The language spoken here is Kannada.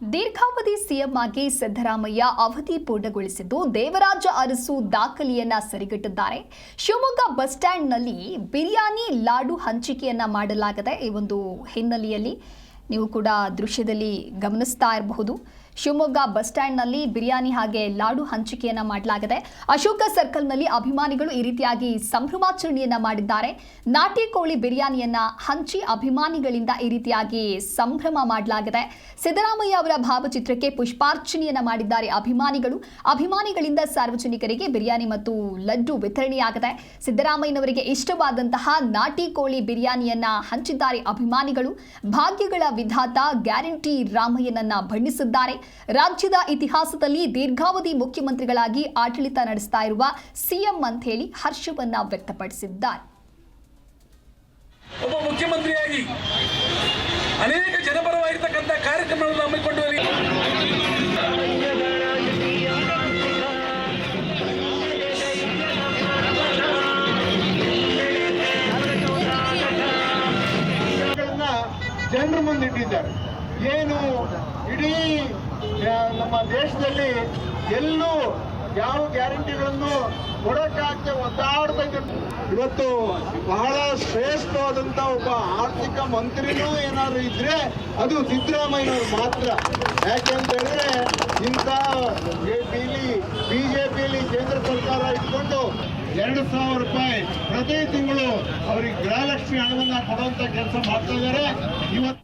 ದೀರ್ಘಾವಧಿ ಸಿಎಂ ಆಗಿ ಸಿದ್ದರಾಮಯ್ಯ ಅವಧಿ ಪೂರ್ಣಗೊಳಿಸಿದ್ದು ದೇವರಾಜ ಅರಸು ದಾಖಲೆಯನ್ನ ಸರಿಗಟ್ಟಿದ್ದಾರೆ. ಶಿವಮೊಗ್ಗ ಬಸ್ ಸ್ಟ್ಯಾಂಡ್ನಲ್ಲಿ ಬಿರಿಯಾನಿ ಲಾಡು ಹಂಚಿಕೆಯನ್ನ ಮಾಡಲಾಗಿದೆ ಈ ಒಂದು ಹಿನ್ನೆಲೆಯಲ್ಲಿ ನೀವು ಕೂಡ ದೃಶ್ಯದಲ್ಲಿ ಗಮನಿಸ್ತಾ ಇರಬಹುದು. ಶಿವಮೊಗ್ಗ ಬಸ್ ಸ್ಟ್ಯಾಂಡ್ನಲ್ಲಿ ಬಿರಿಯಾನಿ ಹಾಗೆ ಲಾಡು ಹಂಚಿಕೆಯನ್ನ ಮಾಡಲಾಗಿದೆ. ಅಶೋಕ ಸರ್ಕಲ್ನಲ್ಲಿ ಅಭಿಮಾನಿಗಳು ಈ ರೀತಿಯಾಗಿ ಸಂಭ್ರಮಾಚರಣೆಯನ್ನ ಮಾಡಿದ್ದಾರೆ. ನಾಟಿ ಕೋಳಿ ಬಿರಿಯಾನಿಯನ್ನ ಹಂಚಿ ಅಭಿಮಾನಿಗಳಿಂದ ಈ ರೀತಿಯಾಗಿ ಸಂಭ್ರಮ ಮಾಡಲಾಗಿದೆ. ಸಿದ್ದರಾಮಯ್ಯ ಅವರ ಭಾವಚಿತ್ರಕ್ಕೆ ಪುಷ್ಪಾರ್ಚನೆಯನ್ನ ಮಾಡಿದ್ದಾರೆ ಅಭಿಮಾನಿಗಳು. ಅಭಿಮಾನಿಗಳಿಂದ ಸಾರ್ವಜನಿಕರಿಗೆ ಬಿರಿಯಾನಿ ಮತ್ತು ಲಡ್ಡು ವಿತರಣೆಯಾಗಿದೆ. ಸಿದ್ದರಾಮಯ್ಯನವರಿಗೆ ಇಷ್ಟವಾದಂತಹ ನಾಟಿ ಕೋಳಿ ಬಿರಿಯಾನಿಯನ್ನ ಹಂಚಿದ್ದಾರೆ ಅಭಿಮಾನಿಗಳು. ಭಾಗ್ಯಗಳ ವಿಧಾತ ಗ್ಯಾರಂಟಿ ರಾಮಯ್ಯನನ್ನ ಬಣ್ಣಿಸಿದ್ದಾರೆ. ರಾಜ್ಯದ ಇತಿಹಾಸದಲ್ಲಿ ದೀರ್ಘಾವಧಿ ಮುಖ್ಯಮಂತ್ರಿಗಳಾಗಿ ಆಡಳಿತ ನಡೆಸ್ತಾ ಇರುವ ಸಿಎಂ ಅಂತ ಹೇಳಿ ಹರ್ಷವನ್ನ ವ್ಯಕ್ತಪಡಿಸಿದ್ದಾರೆ. ಒಬ್ಬ ಮುಖ್ಯಮಂತ್ರಿಯಾಗಿ ಅನೇಕ ಜನಪರವಾಗಿರ್ತಕ್ಕಂಥ ಕಾರ್ಯಕ್ರಮಗಳನ್ನು ಹಮ್ಮಿಕೊಂಡು ಜನರ ಮುಂದೆ ಇಟ್ಟಿದ್ದಾರೆ. ಏನು ಇಡೀ ನಮ್ಮ ದೇಶದಲ್ಲಿ ಎಲ್ಲೂ ಯಾವ ಗ್ಯಾರಂಟಿಗಳನ್ನು ಕೊಡೋಕ್ಕಾಗದೆ ಒದ್ದಾಡ್ತಕ್ಕಂಥ. ಇವತ್ತು ಬಹಳ ಶ್ರೇಷ್ಠವಾದಂಥ ಒಬ್ಬ ಆರ್ಥಿಕ ಮಂತ್ರಿನೂ ಏನಾದ್ರು ಇದ್ರೆ ಅದು ಸಿದ್ದರಾಮಯ್ಯನವರು ಮಾತ್ರ ಯಾಕೆಂತ ಹೇಳಿದ್ರೆ ಇಂಥ ಜೆ ಬಿಜೆಪಿಯಲ್ಲಿ ಕೇಂದ್ರ ಸರ್ಕಾರ ಇಟ್ಕೊಂಡು ಎರಡು ಸಾವಿರ ರೂಪಾಯಿ ಪ್ರತಿ ತಿಂಗಳು ಅವರಿಗೆ ಗೃಹಲಕ್ಷ್ಮಿ ಹಣವನ್ನ ಕೊಡುವಂತ ಕೆಲಸ ಮಾಡ್ತಾ ಇದ್ದಾರೆ ಇವತ್ತು